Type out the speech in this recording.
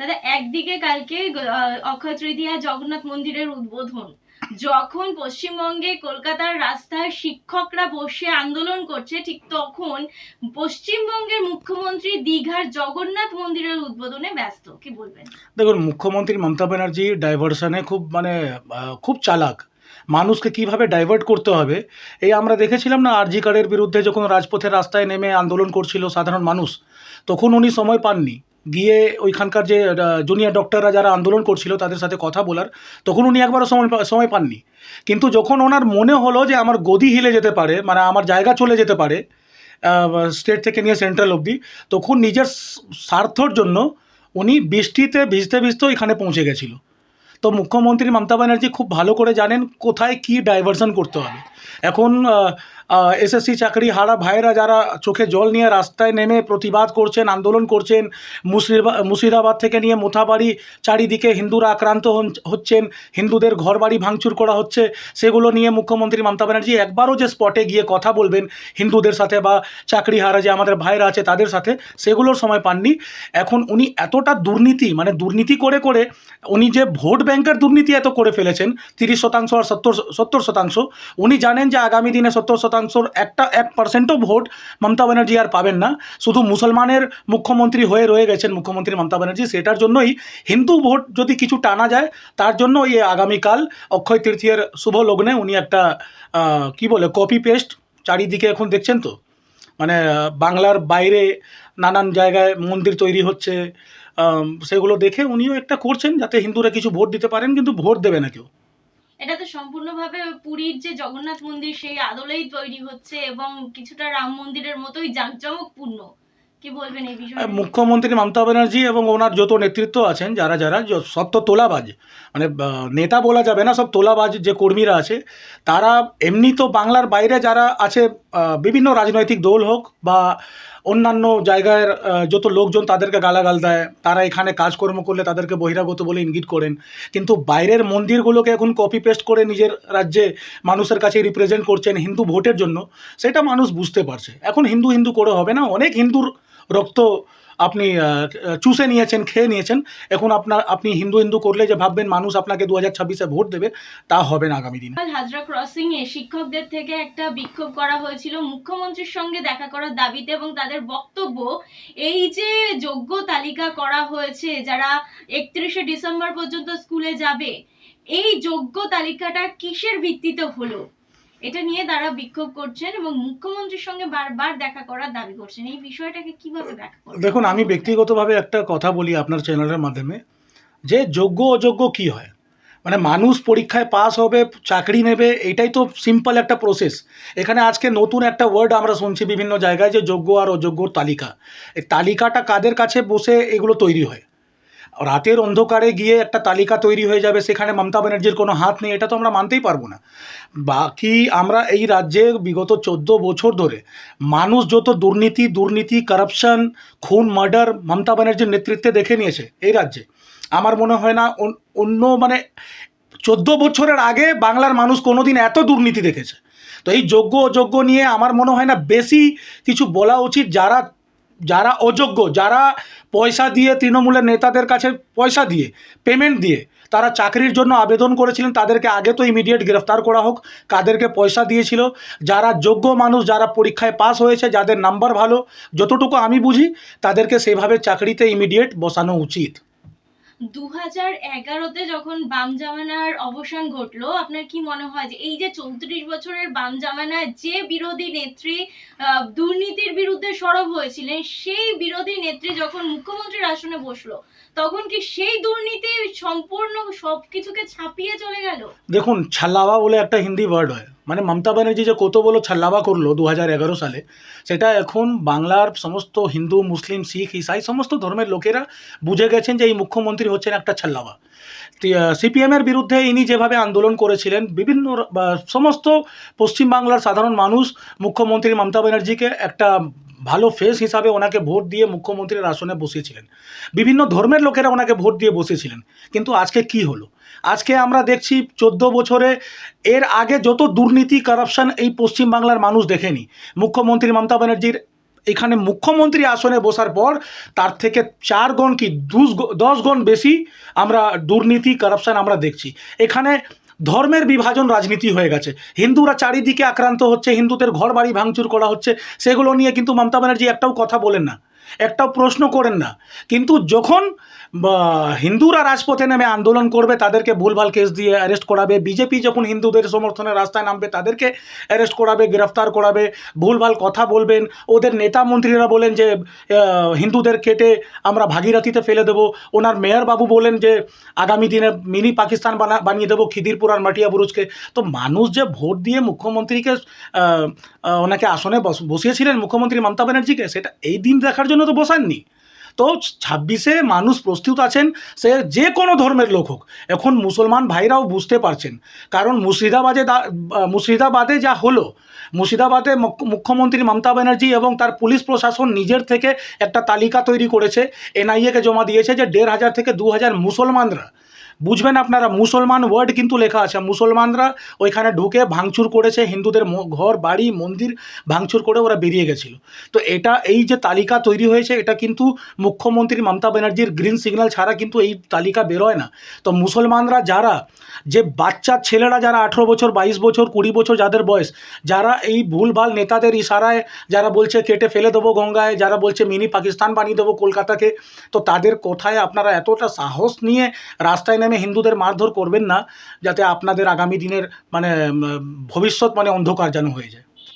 দাদা, একদিকে কালকে অক্ষয় তৃতীয়া জগন্নাথ মন্দিরের উদ্বোধন। যখন পশ্চিমবঙ্গে কলকাতার রাস্তায় শিক্ষকরা বসে আন্দোলন করছে, ঠিক তখন পশ্চিমবঙ্গের মুখ্যমন্ত্রী দীঘার জগন্নাথ মন্দিরের উদ্বোধনে ব্যস্ত। কি বলবেন? দেখুন, মুখ্যমন্ত্রী মমতা ব্যানার্জি ডাইভার্সনে খুব মানে খুব চালাক। মানুষকে কীভাবে ডাইভার্ট করতে হবে? এই আমরা দেখেছিলাম না, আরজি কার্ডের বিরুদ্ধে যখন রাজপথের রাস্তায় নেমে আন্দোলন করছিল সাধারণ মানুষ, তখন উনি সময় পাননি। গিয়ে ওইখানকার যে জুনিয়র ডক্টররা যারা আন্দোলন করছিল তাদের সাথে কথা বলার, তখন উনি একবারও সময় সময় পাননি। কিন্তু যখন ওনার মনে হলো যে আমার গদি হিলে যেতে পারে মানে আমার জায়গা চলে যেতে পারে স্টেট থেকে নিয়ে সেন্ট্রাল অবধি, তখন নিজের স্বার্থর জন্য উনি বৃষ্টিতে ভিজতে ভিজতেও এখানে পৌঁছে গেছিল। তো মুখ্যমন্ত্রী মমতা ব্যানার্জি খুব ভালো করে জানেন কোথায় কি ডাইভারশন করতে হবে। এখন এসএসসি চাকরি হারা ভাইরা যারা চোখে জল নিয়ে রাস্তায় নেমে প্রতিবাদ করছেন, আন্দোলন করছেন মুর্শিদাবাদ মুর্শিদাবাদ থেকে নিয়ে মোথাবাড়ি চারিদিকে হিন্দুরা আক্রান্ত হচ্ছেন, হিন্দুদের ঘরবাড়ি ভাঙচুর করা হচ্ছে, সেগুলো নিয়ে মুখ্যমন্ত্রী মমতা ব্যানার্জি একবারও যে স্পটে গিয়ে কথা বলবেন হিন্দুদের সাথে বা চাকরি হারা যে আমাদের ভাইরা আছে তাদের সাথে, সেগুলোর সময় পাননি। এখন উনি এতটা দুর্নীতি মানে দুর্নীতি করে করে উনি যে ভোট ব্যাংকের দুর্নীতি এত করে ফেলেছেন, তিরিশ শতাংশ আর সত্তর সত্তর শতাংশ, উনি জানেন যে আগামী দিনে সত্তর শতাংশর একটা এক পার্সেন্টও ভোট মমতা ব্যানার্জি আর পাবেন না। শুধু মুসলমানের মুখ্যমন্ত্রী হয়ে রয়ে গেছেন মুখ্যমন্ত্রী মমতা ব্যানার্জি। সেটার জন্যই হিন্দু ভোট যদি কিছু টানা যায়, তার জন্য এই আগামীকাল অক্ষয় তৃতীয়ের শুভ লগ্নে উনি একটা কি বলে কপি পেস্ট চারিদিকে এখন দেখছেন তো? মানে বাংলার বাইরে নানান জায়গায় মন্দির তৈরি হচ্ছে সেগুলো দেখে উনিও একটা করছেন যাতে হিন্দুরা কিছু ভোট দিতে পারেন, কিন্তু ভোট দেবে না কেউ। এটা তো সম্পূর্ণভাবে পুরীর যে জগন্নাথ মন্দির, সেই আদলেই তৈরি হচ্ছে এবং কিছুটা রাম মন্দিরের মতোই জাঁকজমকপূর্ণ। কি বলবেন এই বিষয়ে? মুখ্যমন্ত্রী মমতা ব্যানার্জি এবং ওনার যত নেতৃত্ব আছেন, যারা যারা সব তো তোলাবাজ। মানে নেতা বলা যাবে না, সব তোলাবাজ যে কর্মীরা আছে, তারা এমনি তো বাংলার বাইরে যারা আছে বিভিন্ন রাজনৈতিক দল হোক বা অন্যান্য জায়গার যত লোকজন তাদেরকে গালাগাল দেয়, তারা এখানে কাজকর্ম করলে তাদেরকে বহিরাগত বলে ইঙ্গিত করেন। কিন্তু বাইরের মন্দিরগুলোকে এখন কপি পেস্ট করে নিজের রাজ্যে মানুষের কাছে রিপ্রেজেন্ট করছেন হিন্দু ভোটের জন্য, সেটা মানুষ বুঝতে পারছে। এখন হিন্দু হিন্দু করে হবে না, অনেক হিন্দুর রক্ত আপনি চুষে নিয়েছেন, খেয়ে নিয়েছেন, এখন আপনার, আপনি হিন্দু হিন্দু করলে যে ভাববেন মানুষ আপনাকে দু হাজার ছাব্বিশে ভোট দেবে, তা হবে না আগামী দিনে। হাজরা ক্রসিং এ শিক্ষকদের থেকে একটা বিক্ষোভ করা হয়েছিল। মুখ্যমন্ত্রীর সঙ্গে দেখা করার দাবিতে এবং তাদের বক্তব্য এই যে যোগ্য তালিকা করা হয়েছে, যারা একত্রিশে ডিসেম্বর পর্যন্ত স্কুলে যাবে, এই যোগ্য তালিকাটা কিসের ভিত্তিতে হলো? এটা নিয়ে তারা বিক্ষোভ করছেন এবং মুখ্যমন্ত্রীর সঙ্গে বারবার দেখা করার দাবি করছেন। এই বিষয়টাকে কীভাবে করবেন? দেখুন, আমি ব্যক্তিগতভাবে একটা কথা বলি আপনার চ্যানেলের মাধ্যমে, যে যোগ্য অযোগ্য কি হয়? মানে মানুষ পরীক্ষায় পাস হবে, চাকরি নেবে, এটাই তো সিম্পল একটা প্রসেস এখানে আজকে নতুন একটা ওয়ার্ড আমরা শুনছি বিভিন্ন জায়গায় যে যোগ্য আর অযোগ্যর তালিকা। এই তালিকাটা কাদের কাছে বসে এগুলো তৈরি হয়? রাতের অন্ধকারে গিয়ে একটা তালিকা তৈরি হয়ে যাবে, সেখানে মমতা ব্যানার্জির কোনো হাত নেই, এটা তো আমরা মানতেই পারব না। বাকি আমরা এই রাজ্যে বিগত চোদ্দ বছর ধরে মানুষ যত দুর্নীতি দুর্নীতি কারাপশন খুন মার্ডার মমতা ব্যানার্জির নেতৃত্বে দেখে নিয়েছে এই রাজ্যে। আমার মনে হয় না অন্য মানে চোদ্দ বছরের আগে বাংলার মানুষ কোনোদিন এত দুর্নীতি দেখেছে। তো এই যোগ্য, অযোগ্য নিয়ে আমার মনে হয় না বেশি কিছু বলা উচিত যারা যারা অযোগ্য, যারা পয়সা দিয়ে তৃণমূলের নেতাদের কাছে পয়সা দিয়ে পেমেন্ট দিয়ে তারা চাকরির জন্য আবেদন করেছিলেন, তাদেরকে আগে তো ইমিডিয়েট গ্রেফতার করা হোক, কাদেরকে পয়সা দিয়েছিল। যারা যোগ্য মানুষ, যারা পরীক্ষায় পাস হয়েছে, যাদের নাম্বার ভালো, যতটুকু আমি বুঝি, তাদেরকে সেভাবে চাকরিতে ইমিডিয়েট বসানো উচিত। দু হাজার যখন বাম জামানার অবসান ঘটলো, আপনার কি মনে হয় যে এই যে চৌত্রিশ বছরের বাম জামানায় যে বিরোধী নেত্রী দুর্নীতির বিরুদ্ধে সরব হয়েছিলেন, সেই বিরোধী নেত্রী যখন মুখ্যমন্ত্রীর আসনে বসল, তখন কি সেই দুর্নীতি সম্পূর্ণ সবকিছুকে ছাপিয়ে চলে গেল? দেখুন ছাল্লাবা বলে একটা হিন্দি ওয়ার্ড হয়। মানে মমতা ব্যানার্জি যে কত বলো ছাল্লাবা করল দু হাজার এগারো সালে, সেটা এখন বাংলার সমস্ত হিন্দু, মুসলিম, শিখ, ইসাই সমস্ত ধর্মের লোকেরা বুঝে গেছেন যে এই মুখ্যমন্ত্রী হচ্ছেন একটা ছাল্লাবা সিপিএমের বিরুদ্ধে ইনি যেভাবে আন্দোলন করেছিলেন, বিভিন্ন সমস্ত পশ্চিমবাংলার সাধারণ মানুষ মুখ্যমন্ত্রী মমতা ব্যানার্জিকে একটা ভালো ফেস হিসাবে ওনাকে ভোট দিয়ে মুখ্যমন্ত্রীর আসনে বসিয়েছিলেন। বিভিন্ন ধর্মের লোকেরা ওনাকে ভোট দিয়ে বসেছিলেন কিন্তু আজকে কি হলো? আজকে আমরা দেখছি চোদ্দ বছরে এর আগে যত দুর্নীতি কারাপশন এই পশ্চিমবাংলার মানুষ দেখেনি। মুখ্যমন্ত্রী মমতা ব্যানার্জির এখানে মুখ্যমন্ত্রী আসনে বসার পর তার থেকে চার গুণ কি, দশ গুণ বেশি আমরা দুর্নীতি কারাপশন আমরা দেখছি। এখানে ধর্মের বিভাজন রাজনীতি হয়ে গেছে। হিন্দুরা চারিদিকে আক্রান্ত হচ্ছে, হিন্দুদের ঘর বাড়ি ভাঙচুর করা হচ্ছে, সেগুলো নিয়ে কিন্তু মমতা ব্যানার্জি একটাও কথা বলেন না। একটাও প্রশ্ন করেন না। কিন্তু যখন হিন্দুরা রাজপথে নেমে আন্দোলন করবে, তাদেরকে ভুলভাল কেস দিয়ে অ্যারেস্ট করাবে, বিজেপি যখন হিন্দুদের সমর্থনে রাস্তায় নামবে, তাদেরকে অ্যারেস্ট করাবে, গ্রেফতার করাবে, ভুলভাল কথা বলবেন, ওদের নেতা মন্ত্রীরা বলেন যে হিন্দুদের কেটে আমরা ভাগীরথীতে ফেলে দেবো, ওনার মেয়র বাবু বলেন যে, আগামী দিনে মিনি পাকিস্তান বানা, বানিয়ে দেবো খিদিরপুর আর মাটিয়া বুরুজকে। তো মানুষ যে ভোট দিয়ে মুখ্যমন্ত্রীকে ওনাকে আসনে বস- বসিয়েছিলেন মুখ্যমন্ত্রী মমতা ব্যানার্জিকে, সেটা এই দিন দেখার জন্য তো বসাননি। তো ছাব্বিশে মানুষ প্রস্তুত আছেন, সে যে কোনো ধর্মের লোক হোক। এখন মুসলমান ভাইরাও বুঝতে পারছেন। কারণ মুর্শিদাবাদে মুর্শিদাবাদে যা হলো, মুর্শিদাবাদে মুখ্যমন্ত্রী মমতা ব্যানার্জি এবং তার পুলিশ প্রশাসন নিজের থেকে একটা তালিকা তৈরি করেছে। এনআইএকে জমা দিয়েছে যে দেড় হাজার থেকে দু হাজার মুসলমানরা বুঝবেন আপনারা, মুসলমান ওয়ার্ড কিন্তু লেখা আছে। মুসলমানরা ওইখানে ঢুকে ভাঙচুর করেছে, হিন্দুদের ঘর, বাড়ি, মন্দির ভাঙচুর করে ওরা বেরিয়ে গেছিল। তো এটা, এই যে তালিকা তৈরি হয়েছে, এটা কিন্তু মুখ্যমন্ত্রী মমতা ব্যানার্জির গ্রিন সিগন্যাল ছাড়া কিন্তু এই তালিকা বেরোয় না। তো মুসলমানরা যারা, যে বাচ্চা ছেলেরা যারা আঠেরো বছর, বাইশ বছর, কুড়ি বছর যাদের বয়স, যারা এই ভুলভাল নেতাদের ইশারায় যারা বলছে কেটে ফেলে দেবো গঙ্গায়, যারা বলছে মিনি পাকিস্তান বানিয়ে দেবো কলকাতাকে, তো তাদের কোথায় আপনারা এতটা সাহস নিয়ে রাস্তায় হিন্দুদের মারধর করবেন না, যাতে আপনাদের আগামী দিনের মানে ভবিষ্যৎ মানে অন্ধকার যেন হয়ে যায়।